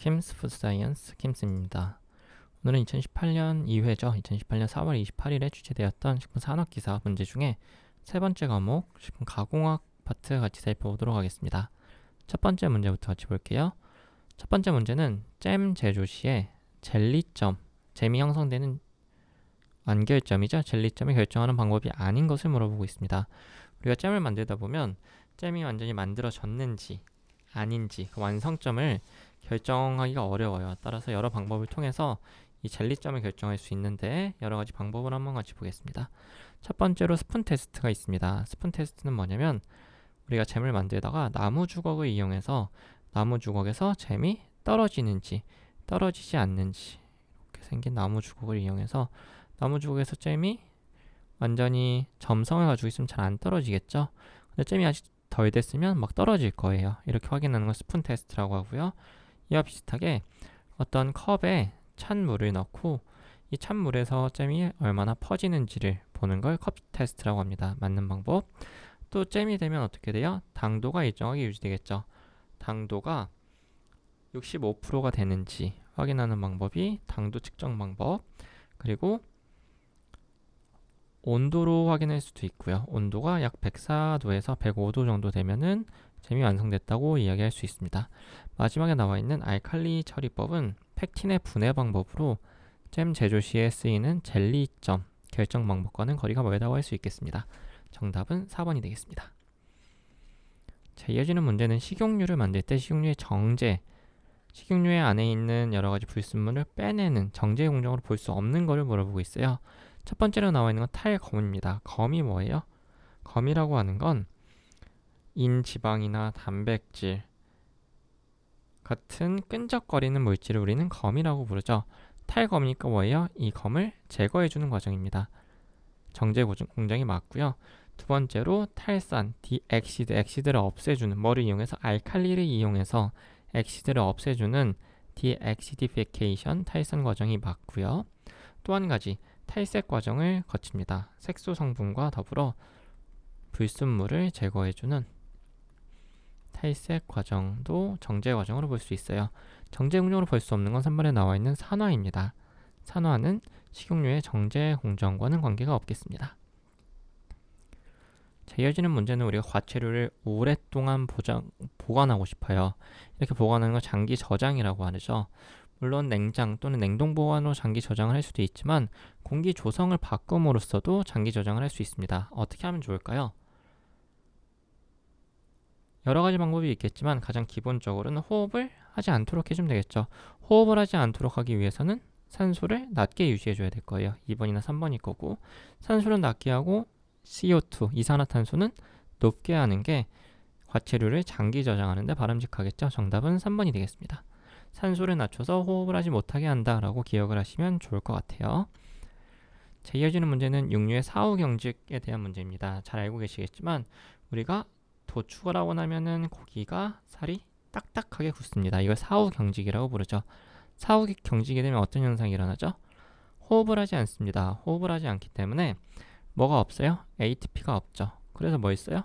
킴스 푸드 사이언스 킴스입니다. 오늘은 2018년 2회죠. 2018년 4월 28일에 출제되었던 식품 산업 기사 문제 중에 세 번째 과목 식품 가공학 파트 같이 살펴보도록 하겠습니다. 첫 번째 문제부터 같이 볼게요. 첫 번째 문제는 잼 제조 시에 젤리점, 잼이 형성되는 완결점이죠. 젤리점이 결정하는 방법이 아닌 것을 물어보고 있습니다. 우리가 잼을 만들다 보면 잼이 완전히 만들어졌는지 아닌지 그 완성점을 결정하기가 어려워요. 따라서 여러 방법을 통해서 이 젤리점을 결정할 수 있는데 여러 가지 방법을 한번 같이 보겠습니다. 첫 번째로 스푼 테스트가 있습니다. 스푼 테스트는 뭐냐면 우리가 잼을 만들다가 나무 주걱을 이용해서 나무 주걱에서 잼이 떨어지는지 떨어지지 않는지 이렇게 생긴 나무 주걱을 이용해서 나무 주걱에서 잼이 완전히 점성을 가지고 있으면 잘 안 떨어지겠죠. 근데 잼이 아직 덜 됐으면 막 떨어질 거예요. 이렇게 확인하는 걸 스푼 테스트라고 하고요. 이와 비슷하게 어떤 컵에 찬 물을 넣고 이 찬물에서 잼이 얼마나 퍼지는지를 보는 걸 컵 테스트라고 합니다. 맞는 방법. 또 잼이 되면 어떻게 돼요? 당도가 일정하게 유지되겠죠. 당도가 65%가 되는지 확인하는 방법이 당도 측정 방법. 그리고 온도로 확인할 수도 있고요. 온도가 약 104도에서 105도 정도 되면은 잼이 완성됐다고 이야기할 수 있습니다. 마지막에 나와 있는 알칼리 처리법은 팩틴의 분해 방법으로 잼 제조 시에 쓰이는 젤리점 결정 방법과는 거리가 멀다고 할 수 있겠습니다. 정답은 4번이 되겠습니다. 자, 이어지는 문제는 식용유를 만들 때 식용유의 정제, 식용유의 안에 있는 여러 가지 불순물을 빼내는 정제 공정으로 볼 수 없는 것을 물어보고 있어요. 첫 번째로 나와 있는 건 탈검입니다. 검이 뭐예요? 검이라고 하는 건 인지방이나 단백질 같은 끈적거리는 물질을 우리는 검이라고 부르죠. 탈검이니까 뭐예요? 이 검을 제거해주는 과정입니다. 정제 공정이 맞고요. 두 번째로 탈산, 디엑시드, 엑시드를 없애주는 뭐를 이용해서 알칼리를 이용해서 엑시드를 없애주는 디엑시디피케이션 탈산 과정이 맞고요. 또 한 가지 탈색 과정을 거칩니다. 색소 성분과 더불어 불순물을 제거해주는 탈색 과정도 정제 과정으로 볼 수 있어요. 정제 공정으로 볼 수 없는 건 3번에 나와 있는 산화입니다. 산화는 식용유의 정제 공정과는 관계가 없겠습니다. 자, 이어지는 문제는 우리가 과체류를 오랫동안 보장, 보관하고 싶어요. 이렇게 보관하는 걸 장기 저장이라고 하죠. 물론 냉장 또는 냉동 보관으로 장기 저장을 할 수도 있지만 공기 조성을 바꿈으로써도 장기 저장을 할 수 있습니다. 어떻게 하면 좋을까요? 여러 가지 방법이 있겠지만 가장 기본적으로는 호흡을 하지 않도록 해주면 되겠죠. 호흡을 하지 않도록 하기 위해서는 산소를 낮게 유지해줘야 될 거예요. 2번이나 3번일 거고 산소를 낮게 하고 CO2, 이산화탄소는 높게 하는 게 과체류를 장기 저장하는 데 바람직하겠죠. 정답은 3번이 되겠습니다. 산소를 낮춰서 호흡을 하지 못하게 한다라고 기억을 하시면 좋을 것 같아요. 자, 이어지는 문제는 육류의 사후 경직에 대한 문제입니다. 잘 알고 계시겠지만 우리가 도축을 하고 나면은 고기가 살이 딱딱하게 굳습니다. 이걸 사후 경직이라고 부르죠. 사후 경직이 되면 어떤 현상이 일어나죠? 호흡을 하지 않습니다. 호흡을 하지 않기 때문에 뭐가 없어요? ATP가 없죠. 그래서 뭐 있어요?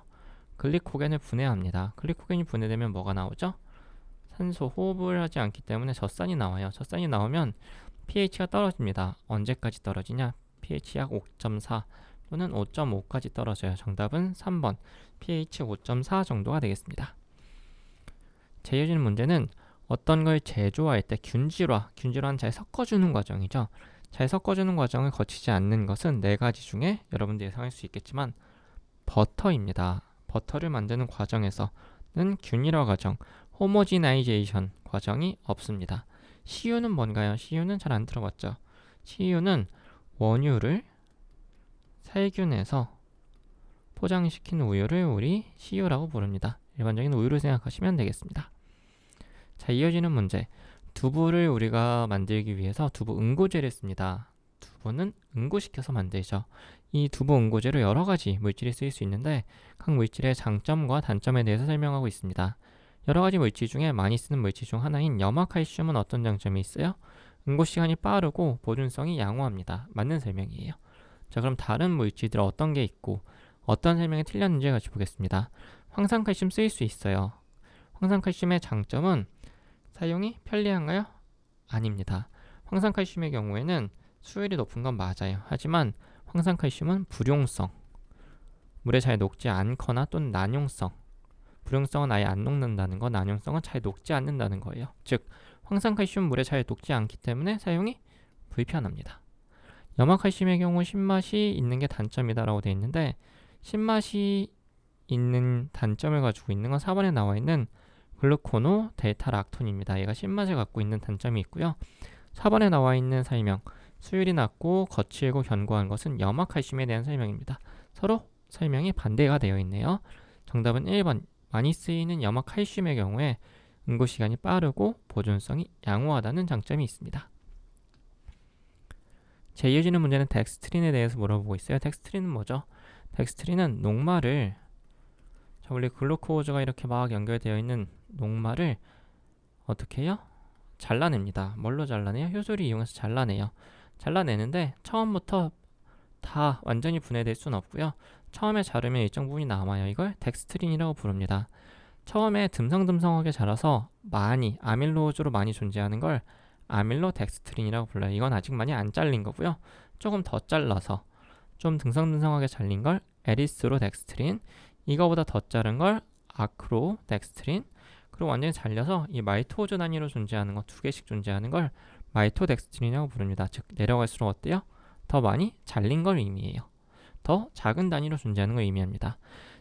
글리코겐을 분해합니다. 글리코겐이 분해되면 뭐가 나오죠? 산소 호흡을 하지 않기 때문에 젖산이 나와요. 젖산이 나오면 pH가 떨어집니다. 언제까지 떨어지냐? pH 약 5.4 또는 5.5까지 떨어져요. 정답은 3번 pH 5.4 정도가 되겠습니다. 제이어지는 문제는 어떤 걸 제조할 때 균질화, 균질화는 잘 섞어주는 과정이죠. 잘 섞어주는 과정을 거치지 않는 것은 네 가지 중에 여러분들 예상할 수 있겠지만 버터입니다. 버터를 만드는 과정에서는 균일화 과정, 호모지나이제이션 과정이 없습니다. CU는 뭔가요? CU는 잘 안 들어봤죠. CU는 원유를 살균해서 포장시킨 우유를 우리 CU라고 부릅니다. 일반적인 우유를 생각하시면 되겠습니다. 자, 이어지는 문제. 두부를 우리가 만들기 위해서 두부 응고제를 씁니다. 두부는 응고시켜서 만들죠. 이 두부 응고제로 여러 가지 물질이 쓰일 수 있는데 각 물질의 장점과 단점에 대해서 설명하고 있습니다. 여러 가지 물질 중에 많이 쓰는 물질 중 하나인 염화칼슘은 어떤 장점이 있어요? 응고 시간이 빠르고 보존성이 양호합니다. 맞는 설명이에요. 자, 그럼 다른 물질들 어떤 게 있고 어떤 설명이 틀렸는지 같이 보겠습니다. 황산칼슘 쓰일 수 있어요. 황산칼슘의 장점은 사용이 편리한가요? 아닙니다. 황산칼슘의 경우에는 수율이 높은 건 맞아요. 하지만 황산칼슘은 불용성, 물에 잘 녹지 않거나 또는 난용성, 불용성은 아예 안 녹는다는 거, 난용성은 잘 녹지 않는다는 거예요. 즉, 황산칼슘 물에 잘 녹지 않기 때문에 사용이 불편합니다. 염화칼슘의 경우 신맛이 있는 게 단점이다 라고 되어 있는데 신맛이 있는 단점을 가지고 있는 건 4번에 나와 있는 글루코노 델타 락톤입니다. 얘가 신맛을 갖고 있는 단점이 있고요. 4번에 나와 있는 설명 수율이 낮고 거칠고 견고한 것은 염화칼슘에 대한 설명입니다. 서로 설명이 반대가 되어 있네요. 정답은 1번 많이 쓰이는 염화칼슘의 경우에 응고 시간이 빠르고 보존성이 양호하다는 장점이 있습니다. 제 이어지는 문제는 덱스트린에 대해서 물어보고 있어요. 덱스트린은 뭐죠? 덱스트린은 녹말을 자, 원래 글루코즈가 이렇게 막 연결되어 있는 녹말을 어떻게 해요? 잘라냅니다. 뭘로 잘라내요? 효소를 이용해서 잘라내요. 잘라내는데 처음부터 다 완전히 분해될 수는 없고요. 처음에 자르면 일정 부분이 남아요. 이걸 덱스트린이라고 부릅니다. 처음에 듬성듬성하게 자라서 많이 아밀로즈로 많이 존재하는 걸 아밀로 덱스트린이라고 불러요. 이건 아직 많이 안 잘린 거고요. 조금 더 잘라서 좀 등성등성하게 잘린 걸 에리스로 덱스트린, 이거보다 더 자른 걸 아크로 덱스트린, 그리고 완전히 잘려서 이 마이토즈 단위로 존재하는 거 두 개씩 존재하는 걸 마이토 덱스트린이라고 부릅니다. 즉 내려갈수록 어때요? 더 많이 잘린 걸 의미해요. 더 작은 단위로 존재하는 걸 의미합니다.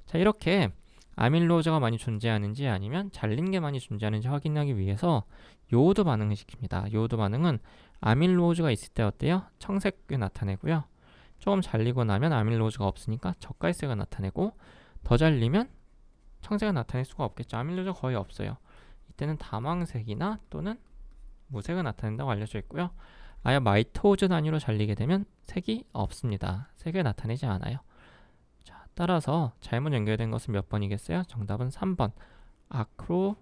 자 이렇게 아밀로즈가 많이 존재하는지 아니면 잘린 게 많이 존재하는지 확인하기 위해서 요오드 반응을 시킵니다. 요오드 반응은 아밀로즈가 있을 때 어때요? 청색을 나타내고요. 조금 잘리고 나면 아밀로즈가 없으니까 젓갈색을 나타내고 더 잘리면 청색을 나타낼 수가 없겠죠. 아밀로즈가 거의 없어요. 이때는 다망색이나 또는 무색을 나타낸다고 알려져 있고요. 아예 마이토즈 단위로 잘리게 되면 색이 없습니다. 색을 나타내지 않아요. 자, 따라서 잘못 연결된 것은 몇 번이겠어요? 정답은 3번. 아크로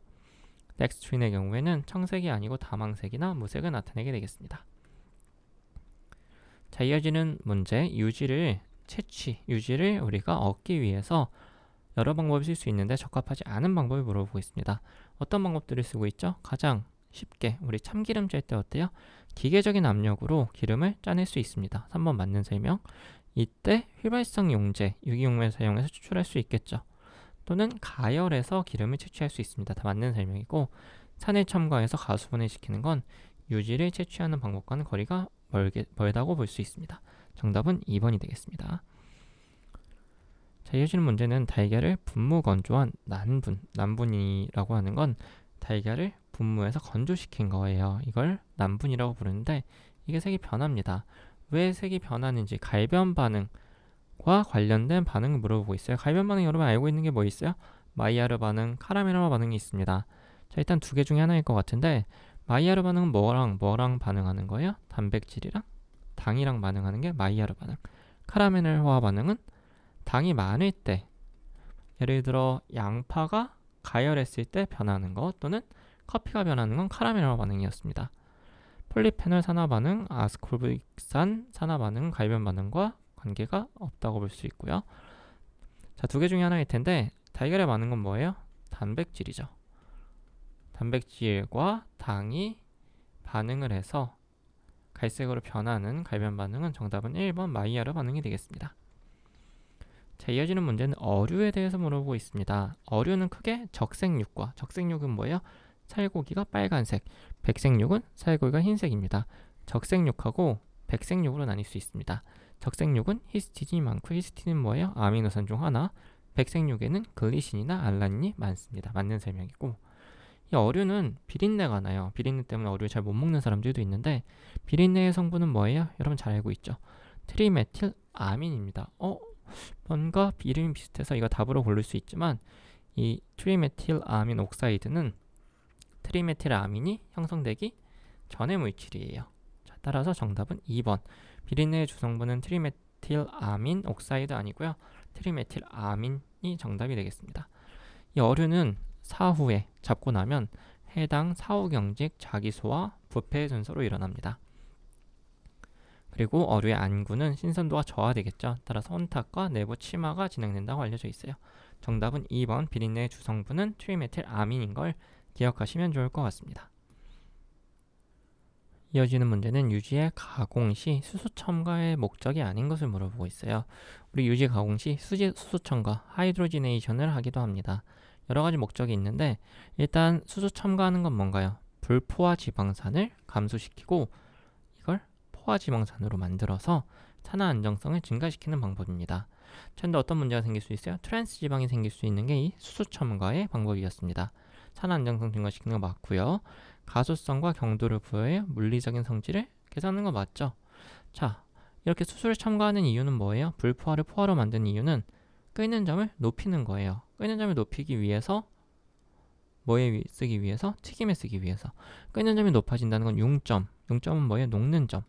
덱스트린의 경우에는 청색이 아니고 다망색이나 무색을 나타내게 되겠습니다. 자, 이어지는 문제. 유지를 채취, 유지를 우리가 얻기 위해서 여러 방법을 쓸 수 있는데 적합하지 않은 방법을 물어보고 있습니다. 어떤 방법들을 쓰고 있죠? 가장 쉽게 우리 참기름 짤 때 어때요? 기계적인 압력으로 기름을 짜낼 수 있습니다. 3번 맞는 설명. 이때 휘발성 용제, 유기용매를 사용해서 추출할 수 있겠죠. 또는 가열해서 기름을 채취할 수 있습니다. 다 맞는 설명이고 산을 첨가해서 가수분해 시키는 건 유지를 채취하는 방법과는 거리가 멀게, 멀다고 볼 수 있습니다. 정답은 2번이 되겠습니다. 자, 이어지는 문제는 달걀을 분무 건조한 난분, 난분이라고 하는 건 달걀을 분무해서 건조시킨 거예요. 이걸 난분이라고 부르는데 이게 색이 변합니다. 왜 색이 변하는지 갈변 반응과 관련된 반응을 물어보고 있어요. 갈변 반응 여러분 알고 있는 게 뭐 있어요? 마이야르 반응, 카라멜화 반응이 있습니다. 자, 일단 두 개 중에 하나일 것 같은데 마이야르 반응은 뭐랑 뭐랑 반응하는 거예요? 단백질이랑 당이랑 반응하는 게 마이야르 반응. 카라멜화 반응은 당이 많을 때 예를 들어 양파가 가열했을 때 변하는 것 또는 커피가 변하는 건 카라멜화 반응이었습니다. 폴리페놀 산화 반응, 아스코빅산 산화 반응, 갈변 반응과 관계가 없다고 볼 수 있고요. 자, 두 개 중에 하나일 텐데 달걀에 많은 건 뭐예요? 단백질이죠. 단백질과 당이 반응을 해서 갈색으로 변하는 갈변 반응은 정답은 1번 마이야르 반응이 되겠습니다. 자, 이어지는 문제는 어류에 대해서 물어보고 있습니다. 어류는 크게 적색육과 적색육은 뭐예요? 살고기가 빨간색, 백색육은 살고기가 흰색입니다. 적색육하고 백색육으로 나뉠 수 있습니다. 적색육은 히스티딘이 많고 히스티딘은 뭐예요? 아미노산 중 하나. 백색육에는 글리신이나 알라닌이 많습니다. 맞는 설명이고 이 어류는 비린내가 나요. 비린내 때문에 어류 잘 못 먹는 사람들도 있는데 비린내의 성분은 뭐예요? 여러분 잘 알고 있죠? 트리메틸 아민입니다. 어? 뭔가 이름이 비슷해서 이거 답으로 고를 수 있지만 이 트리메틸 아민 옥사이드는 트리메틸 아민이 형성되기 전의 물질이에요. 자, 따라서 정답은 2번. 비린내의 주성분은 트리메틸 아민 옥사이드 아니고요. 트리메틸 아민이 정답이 되겠습니다. 이 어류는 사후에 잡고 나면 해당 사후 경직 자기소와 부패 순서로 일어납니다. 그리고 어류의 안구는 신선도가 저하되겠죠. 따라서 혼탁과 내부 치마가 진행된다고 알려져 있어요. 정답은 2번 비린내의 주성분은 트리메틸 아민인 걸 기억하시면 좋을 것 같습니다. 이어지는 문제는 유지의 가공 시 수소 첨가의 목적이 아닌 것을 물어보고 있어요. 우리 유지 가공 시 수지, 수소 첨가, 하이드로지네이션을 하기도 합니다. 여러 가지 목적이 있는데 일단 수소 첨가하는 건 뭔가요? 불포화 지방산을 감소시키고 이걸 포화 지방산으로 만들어서 산화 안정성을 증가시키는 방법입니다. 그런데 어떤 문제가 생길 수 있어요? 트랜스 지방이 생길 수 있는 게 이 수소 첨가의 방법이었습니다. 산화 안정성 증가시키는 거 맞고요. 가소성과 경도를 부여해 물리적인 성질을 계산하는 거 맞죠? 자, 이렇게 수소를 첨가하는 이유는 뭐예요? 불포화를 포화로 만드는 이유는 끓는 점을 높이는 거예요. 끓는 점을 높이기 위해서 뭐에 위- 쓰기 위해서? 튀김에 쓰기 위해서. 끓는 점이 높아진다는 건 융점. 융점은 뭐예요? 녹는 점.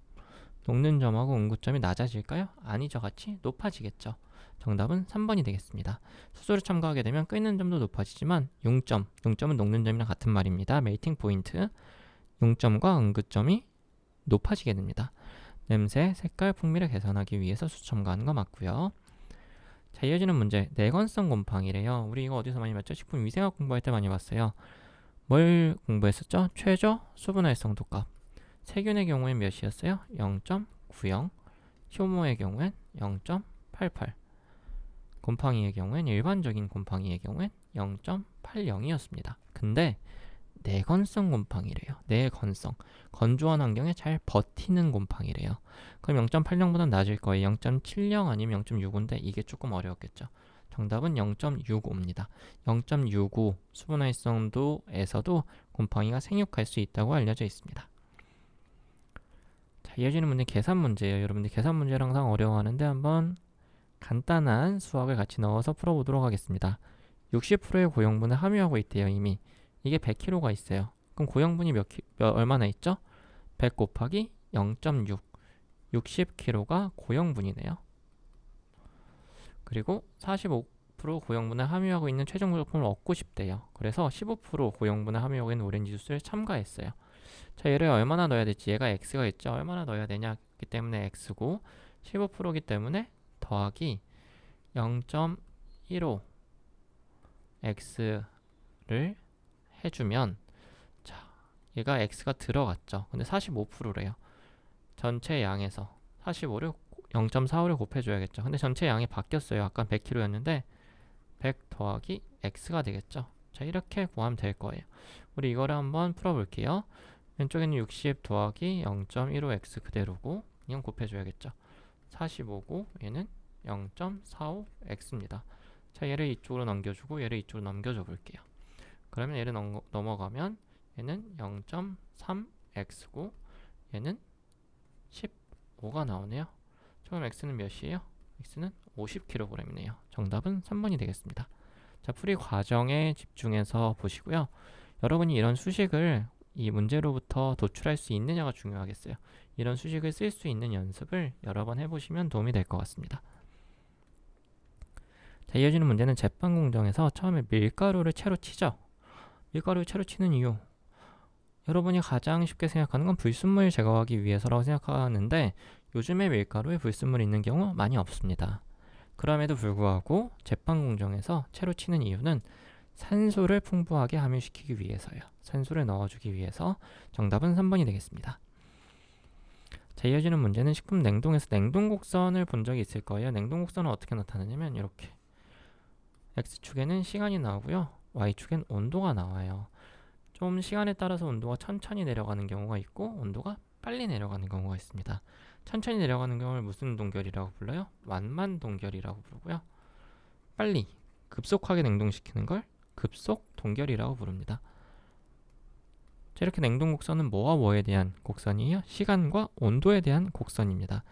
녹는 점하고 응구점이 낮아질까요? 아니죠. 같이 높아지겠죠. 정답은 3번이 되겠습니다. 수소를 첨가하게 되면 끓는 점도 높아지지만 융점, 융점은 녹는 점이랑 같은 말입니다. 메이팅 포인트. 융점과 응구점이 높아지게 됩니다. 냄새, 색깔, 풍미를 개선하기 위해서 수 첨가하는 거 맞고요. 자, 이어지는 문제. 내건성 곰팡이래요. 우리 이거 어디서 많이 봤죠? 식품 위생학 공부할 때 많이 봤어요. 뭘 공부했었죠? 최저 수분 활성도 값. 세균의 경우엔 몇이었어요? 0.90. 효모의 경우엔 0.88. 곰팡이의 경우엔 일반적인 곰팡이의 경우엔 0.80이었습니다. 근데 내건성 곰팡이래요. 내건성. 건조한 환경에 잘 버티는 곰팡이래요. 그럼 0.80보다 낮을 거예요. 0.70 아니면 0.65인데 이게 조금 어려웠겠죠. 정답은 0.65입니다. 0.65 수분 활성도에서도 곰팡이가 생육할 수 있다고 알려져 있습니다. 자, 이어지는 문제 계산 문제예요. 여러분들 계산 문제를 항상 어려워하는데 한번 간단한 수학을 같이 넣어서 풀어보도록 하겠습니다. 60%의 고형분을 함유하고 있대요. 이미 이게 100kg가 있어요. 그럼 고형분이 몇, 키, 몇 얼마나 있죠? 100 곱하기 0.6 60kg가 고형분이네요. 그리고 45% 고형분을 함유하고 있는 최종 부속품을 얻고 싶대요. 그래서 15% 고형분을 함유하고 있는 오렌지 주스를 첨가했어요. 자, 얘를 얼마나 넣어야 될지 얘가 x가 있죠. 얼마나 넣어야 되냐기 때문에 x고 15%이기 때문에 더하기 0.15 x를 해주면 자 얘가 x가 들어갔죠. 근데 45%래요. 전체 양에서 45를 0.45를 곱해줘야겠죠. 근데 전체 양이 바뀌었어요. 아까 100kg였는데 100 더하기 x가 되겠죠. 자 이렇게 구하면 될 거예요. 우리 이거를 한번 풀어볼게요. 왼쪽에는 60 더하기 0.15x 그대로고 이건 곱해줘야겠죠. 45고 얘는 0.45x입니다. 자 얘를 이쪽으로 넘겨주고 얘를 이쪽으로 넘겨줘 볼게요. 그러면 얘를 넘, 넘어가면 얘는 0.3x고 얘는 15가 나오네요. 그럼 x는 몇이에요? x는 50kg이네요. 정답은 3번이 되겠습니다. 자 풀이 과정에 집중해서 보시고요. 여러분이 이런 수식을 이 문제로부터 도출할 수 있느냐가 중요하겠어요. 이런 수식을 쓸 수 있는 연습을 여러 번 해보시면 도움이 될 것 같습니다. 자, 이어지는 문제는 제빵 공정에서 처음에 밀가루를 채로 치죠. 밀가루를 채로 치는 이유. 여러분이 가장 쉽게 생각하는 건 불순물 제거하기 위해서라고 생각하는데 요즘에 밀가루에 불순물이 있는 경우 많이 없습니다. 그럼에도 불구하고 제빵 공정에서 채로 치는 이유는 산소를 풍부하게 함유시키기 위해서요. 산소를 넣어주기 위해서 정답은 3번이 되겠습니다. 자, 이어지는 문제는 식품 냉동에서 냉동 곡선을 본 적이 있을 거예요. 냉동 곡선은 어떻게 나타나냐면 이렇게 x축에는 시간이 나오고요. y축엔 온도가 나와요. 좀 시간에 따라서 온도가 천천히 내려가는 경우가 있고 온도가 빨리 내려가는 경우가 있습니다. 천천히 내려가는 경우를 무슨 동결이라고 불러요? 완만 동결이라고 부르고요. 빨리 급속하게 냉동시키는 걸 급속 동결이라고 부릅니다. 자, 이렇게 냉동 곡선은 뭐와 뭐에 대한 곡선이에요? 시간과 온도에 대한 곡선입니다.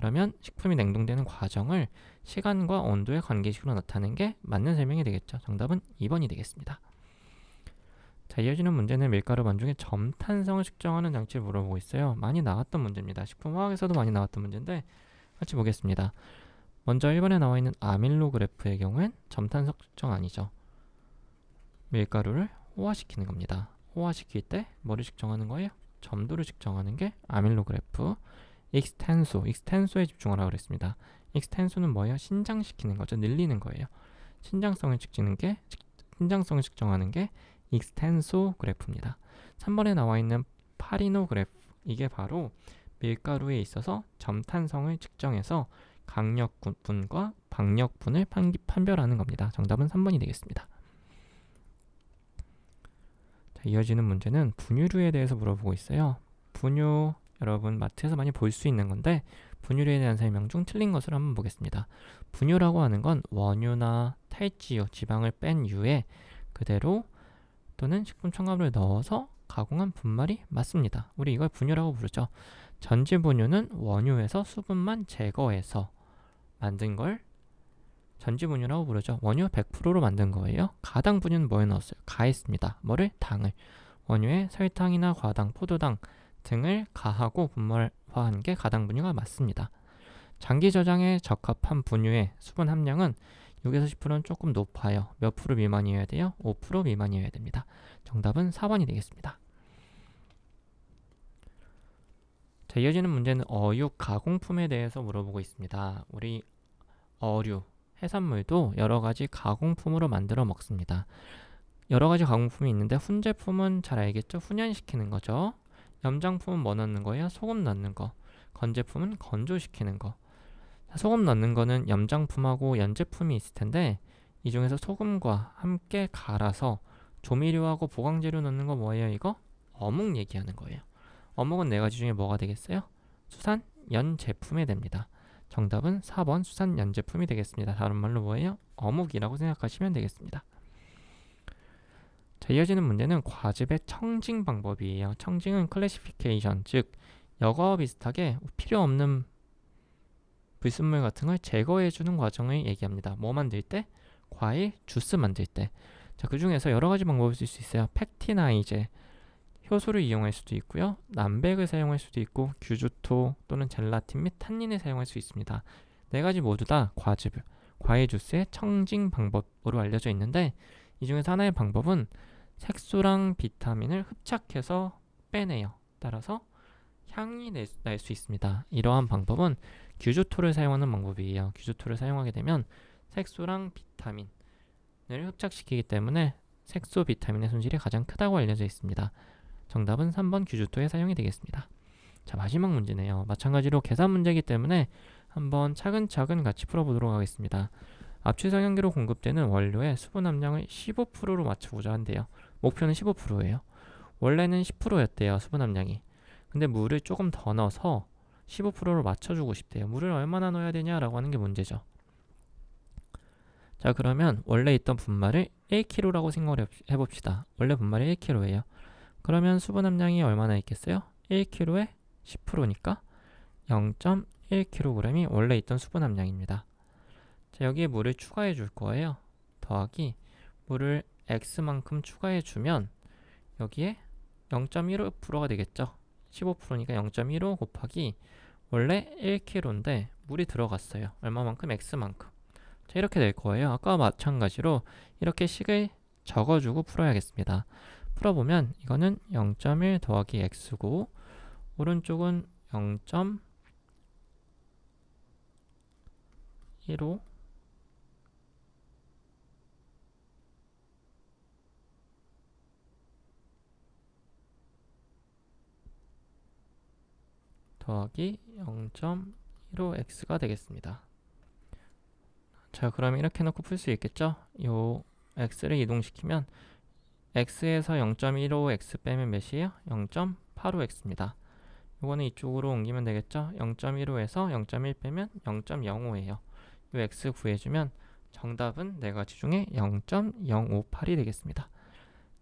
그러면 식품이 냉동되는 과정을 시간과 온도의 관계식으로 나타내는 게 맞는 설명이 되겠죠. 정답은 2번이 되겠습니다. 자, 이어지는 문제는 밀가루 반죽의 점탄성을 측정하는 장치를 물어보고 있어요. 많이 나왔던 문제입니다. 식품화학에서도 많이 나왔던 문제인데 같이 보겠습니다. 먼저 1번에 나와 있는 아밀로 그래프의 경우엔 점탄성 측정 아니죠. 밀가루를 호화시키는 겁니다. 호화시킬 때 뭐를 측정하는 거예요? 점도를 측정하는 게 아밀로 그래프. 익스텐소, 익스텐소에 집중하라고 그랬습니다. 익스텐소는 뭐예요? 신장시키는 거죠. 늘리는 거예요. 신장성을 측정하는 게 신장성을 측정하는 게 익스텐소 그래프입니다. 3번에 나와 있는 파리노 그래프, 이게 바로 밀가루에 있어서 점탄성을 측정해서 강력분과 박력분을 판, 판별하는 겁니다. 정답은 3번이 되겠습니다. 자, 이어지는 문제는 분유류에 대해서 물어보고 있어요. 분유 여러분 마트에서 많이 볼 수 있는 건데 분유류에 대한 설명 중 틀린 것을 한번 보겠습니다. 분유라고 하는 건 원유나 탈지유, 지방을 뺀 유에 그대로 또는 식품 첨가물을 넣어서 가공한 분말이 맞습니다. 우리 이걸 분유라고 부르죠. 전지 분유는 원유에서 수분만 제거해서 만든 걸 전지 분유라고 부르죠. 원유 100%로 만든 거예요. 가당 분유는 뭐에 넣었어요? 가했습니다. 뭐를? 당을. 원유에 설탕이나 과당, 포도당 등을 가하고 분말화한 게 가당 분유가 맞습니다. 장기 저장에 적합한 분유의 수분 함량은 6에서 10%는 조금 높아요. 몇 프로 미만이어야 돼요? 5% 미만이어야 됩니다. 정답은 4번이 되겠습니다. 자, 이어지는 문제는 어육 가공품에 대해서 물어보고 있습니다. 우리 어류, 해산물도 여러 가지 가공품으로 만들어 먹습니다. 여러 가지 가공품이 있는데 훈제품은 잘 알겠죠? 훈연시키는 거죠. 염장품은 뭐 넣는 거예요? 소금 넣는 거. 건제품은 건조시키는 거. 소금 넣는 거는 염장품하고 연제품이 있을 텐데 이 중에서 소금과 함께 갈아서 조미료하고 보강재료 넣는 거 뭐예요? 이거 어묵 얘기하는 거예요. 어묵은 네 가지 중에 뭐가 되겠어요? 수산 연제품이 됩니다. 정답은 4번 수산 연제품이 되겠습니다. 다른 말로 뭐예요? 어묵이라고 생각하시면 되겠습니다. 자, 이어지는 문제는 과즙의 청징 방법이에요. 청징은 클래시피케이션, 즉 여과와 비슷하게 필요 없는 불순물 같은 걸 제거해 주는 과정을 얘기합니다. 뭐 만들 때? 과일, 주스 만들 때. 자, 그 중에서 여러 가지 방법을 쓸 수 있어요. 팩티나이제, 효소를 이용할 수도 있고요. 남백을 사용할 수도 있고 규주토 또는 젤라틴 및 탄닌을 사용할 수 있습니다. 네 가지 모두 다 과즙, 과일 주스의 청징 방법으로 알려져 있는데 이 중에서 하나의 방법은 색소랑 비타민을 흡착해서 빼내요. 따라서 향이 날 수 있습니다. 이러한 방법은 규주토를 사용하는 방법이에요. 규주토를 사용하게 되면 색소랑 비타민을 흡착시키기 때문에 색소 비타민의 손실이 가장 크다고 알려져 있습니다. 정답은 3번 규주토에 사용이 되겠습니다. 자 마지막 문제네요. 마찬가지로 계산 문제이기 때문에 한번 차근차근 같이 풀어보도록 하겠습니다. 압출 성형기로 공급되는 원료의 수분 함량을 15%로 맞추고자 한대요. 목표는 15%예요. 원래는 10%였대요. 수분 함량이. 근데 물을 조금 더 넣어서 15%로 맞춰주고 싶대요. 물을 얼마나 넣어야 되냐라고 하는 게 문제죠. 자 그러면 원래 있던 분말을 1kg라고 생각을 해봅시다. 원래 분말이 1kg예요. 그러면 수분 함량이 얼마나 있겠어요? 1kg에 10%니까 0.1kg이 원래 있던 수분 함량입니다. 자, 여기에 물을 추가해 줄 거예요. 더하기 물을 x만큼 추가해 주면 여기에 0.15%가 되겠죠. 15%니까 0.15 곱하기 원래 1kg인데 물이 들어갔어요. 얼마만큼? x만큼. 자, 이렇게 될 거예요. 아까와 마찬가지로 이렇게 식을 적어주고 풀어야겠습니다. 풀어보면 이거는 0.1 더하기 x고 오른쪽은 0.15 더하기 0.15x가 되겠습니다. 자, 그럼 이렇게 놓고 풀 수 있겠죠? 요 x를 이동시키면 x에서 0.15x 빼면 몇이에요? 0.85x입니다. 이거는 이쪽으로 옮기면 되겠죠? 0.15에서 0.1 빼면 0.05예요. 이 x 구해주면 정답은 네 가지 중에 0.058이 되겠습니다.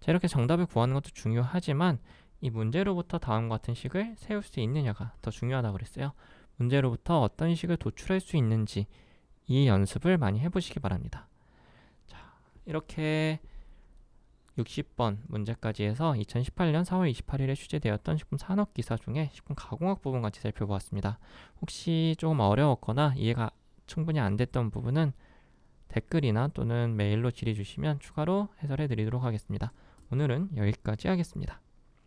자, 이렇게 정답을 구하는 것도 중요하지만 이 문제로부터 다음과 같은 식을 세울 수 있느냐가 더 중요하다고 그랬어요. 문제로부터 어떤 식을 도출할 수 있는지 이 연습을 많이 해보시기 바랍니다. 자, 이렇게 60번 문제까지 해서 2018년 4월 28일에 출제되었던 식품 산업 기사 중에 식품 가공학 부분 같이 살펴보았습니다. 혹시 조금 어려웠거나 이해가 충분히 안 됐던 부분은 댓글이나 또는 메일로 질의 주시면 추가로 해설해 드리도록 하겠습니다. 오늘은 여기까지 하겠습니다.